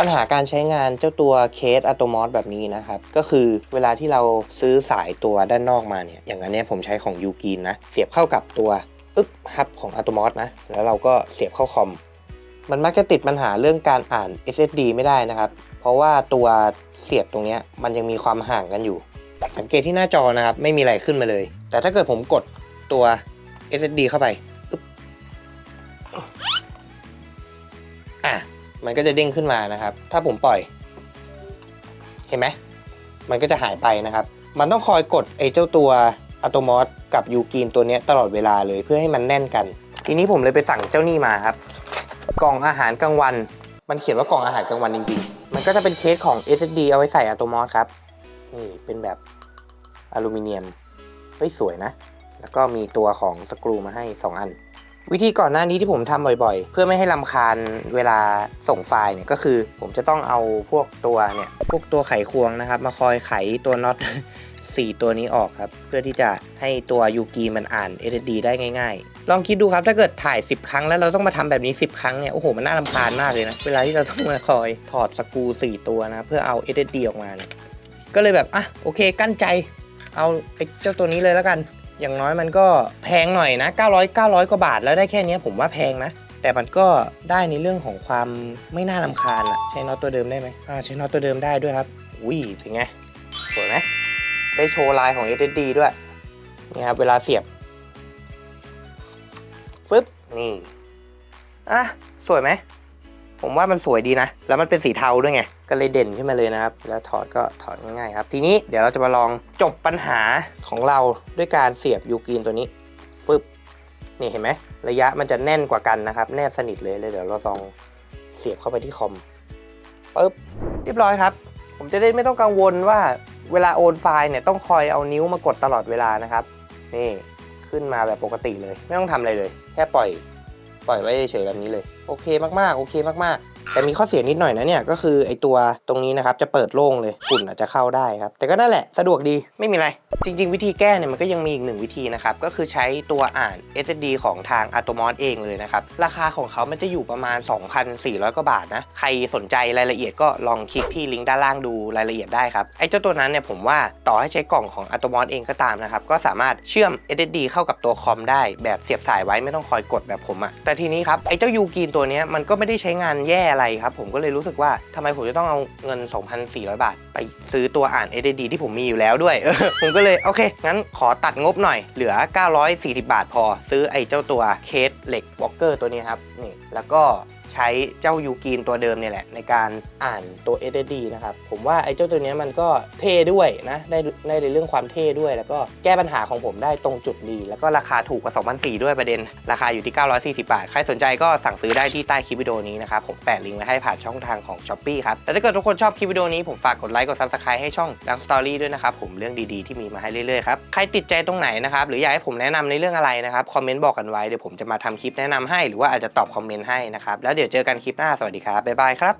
ปัญหาการใช้งานเจ้าตัวเคสอะโตมอสแบบนี้นะครับ ก็คือเวลาที่เราซื้อสายตัวด้านนอกมาเนี่ย อย่างอันเนี้ยผมใช้ของยูกีนนะ เสียบเข้ากับตัวอึ๊บฮับของอะโตมอสนะ แล้วเราก็เสียบเข้าคอม มันมักจะติดปัญหาเรื่องการอ่าน SSD ไม่ได้นะครับ เพราะว่าตัวเสียบตรงนี้มันยังมีความห่างกันอยู่ สังเกตที่หน้าจอนะครับไม่มีอะไรขึ้นมาเลย แต่ถ้าเกิดผมกดตัว SSD เข้าไปอะ มันก็จะเด้งขึ้นมานะครับ ถ้าผมปล่อย เห็นไหม มันก็จะหายไปนะครับ มันต้องคอยกดไอ้เจ้าตัวอะโตมอสกับยูกีนตัวนี้ตลอดเวลาเลยเพื่อให้มันแน่นกัน ทีนี้ผมเลยไปสั่งเจ้านี่มาครับ กล่องอาหารกลางวัน มันเขียนว่ากล่องอาหารกลางวันจริงๆ มันก็จะเป็นเคสของ SSD เอาไว้ใส่อะโตมอสครับ นี่เป็นแบบอลูมิเนียมเฮ้ยสวยนะ แล้วก็มีตัวของสกรูมาให้ 2 อัน วิธีก่อนหน้านี้ที่ผมทำบ่อยๆ เพื่อไม่ให้ลำคาญเวลาส่งไฟล์เนี่ยก็คือ ผมจะต้องเอาพวกตัวเนี่ยพวกตัวไขควงนะครับ มาคอยไขตัวน็อต4 ตัวนี้ออกครับ เพื่อที่จะให้ตัวยูกีมันอ่าน SSD ได้ง่ายๆ ลองคิดดูครับถ้าเกิดถ่าย 10 ครั้งแล้วเราต้องมาทำแบบนี้ 10 ครั้งเนี่ยโอ้โหมันน่ารำคาญมากเลยนะ เวลาที่เราต้องมาคอยถอดสกู4ตัวนะ เพื่อเอา SSD ออกมาเนี่ยก็เลยแบบอะโอเคกั้นใจ เอาไอ้เจ้าตัวนี้เลยแล้วกัน อย่างน้อยมันก็แพงหน่อยนะ 900 900 กว่าบาทแล้วได้แค่นี้ผมว่าแพงนะ แต่มันก็ได้ในเรื่องของความไม่น่ารำคาญอะใช้น็อตตัวเดิมได้ไหมอ่าใช้น็อตตัวเดิมได้ด้วยครับอุ้ยเป็นไง สวยไหมได้โชว์ลายของ SSD ด้วยนี่ครับเวลาเสียบฟึบนี่อะสวยไหม ผมว่ามันสวยดีนะ แล้วมันเป็นสีเทาด้วยไง ก็เลยเด่นขึ้นมาเลยนะครับ แล้วถอดก็ถอดง่ายๆครับ ทีนี้เดี๋ยวเราจะมาลองจบปัญหาของเราด้วยการเสียบยูกรีนตัวนี้ ฟึบ นี่เห็นไหม ระยะมันจะแน่นกว่ากันนะครับ แนบสนิทเลยเลยเดี๋ยวเราลองเสียบเข้าไปที่คอมปึ๊บ เรียบร้อยครับ ผมจะได้ไม่ต้องกังวลว่าเวลาโอนไฟล์เนี่ยต้องคอยเอานิ้วมากดตลอดเวลานะครับ นี่ขึ้นมาแบบปกติเลย ไม่ต้องทำอะไรเลย แค่ปล่อย ปล่อยไว้เฉยๆแบบนี้เลย โอเคมากๆ โอเคมากๆ แต่มีข้อเสียนิดหน่อยนะเนี่ยก็คือไอตัวตรงนี้นะครับจะเปิดโล่งเลยฝุ่นอาจจะเข้าได้ครับ แต่ก็นั่นแหละสะดวกดีไม่มีอะไร จริง ๆ วิธีแก้เนี่ยมันก็ยังมีอีกหนึ่งวิธีนะครับ ก็คือใช้ตัวอ่าน SSD ของทาง Atomos เองเลยนะครับ ราคาของเขามันจะอยู่ประมาณ 2,400 กว่าบาทนะ ใครสนใจรายละเอียดก็ลองคลิกที่ลิงก์ด้านล่างดูรายละเอียดได้ครับไอ้เจ้าตัวนั้นเนี่ยผมว่าต่อให้ใช้กล่องของ Atomos เองก็ตามนะครับก็สามารถเชื่อม SSD เข้ากับตัวคอมได้แบบเสียบสายไว้ไม่ต้องคอยกดแบบผมอะแต่ทีนี้ครับไอ้เจ้ายูกีนตัววนี้มันก็ไม่ได้ใช้งานแย่อะไรครับ ผมก็เลยรู้สึกว่าทำไมผมจะต้องเอาเงิน 2,400 บาท ไปซื้อตัวอ่าน SSD ที่ผมมีอยู่แล้วด้วย ผมก็เลยโอเค งั้นขอตัดงบหน่อย เหลือ 940 บาทพอ ซื้อไอ้เจ้าตัวเคสเหล็กวอลเกอร์ตัวนี้ครับนี่แล้วก็ ใช้เจ้ายูกีนตัวเดิมเนี่ยแหละ ในการอ่านตัว SSD นะครับ ผมว่าไอ้เจ้าตัวนี้มันก็เท่ด้วยนะ ได้ได้ในเรื่องความเท่ด้วย แล้วก็แก้ปัญหาของผมได้ตรงจุดดี แล้วก็ราคาถูกกว่า2,400ด้วยประเด็น ราคาอยู่ที่ 940 บาท ใครสนใจก็สั่งซื้อได้ที่ใต้คลิปวิดีโอนี้นะครับผมแปะลิงก์ไว้ให้ผ่านช่องทางของ s h อ p e e ครับแต่ถ้าเกิดทุกคนชอบคลิปวิดีโอนี้ผมฝากกดไลค์กด Subscribe ให้ช่องดังสตอรี่ด้วยนะครับผมเรื่องดีๆที่มีมาให้เรื่อยๆครับใครติดใจตรงไหนนะครับหรืออยากให้ผมแนะนำในเรื่องอะไรนะครับคอมเมนต์บอกกันไว้เดี๋ยวผมจะมาทำคลิปแนะนำให้หรือว่าอาจจะตอบคอมเมนต์ให้นะครับแล้วเดี๋ยวเจอกันคลิปหน้าสวัสดีครับบ๊ายบายครับ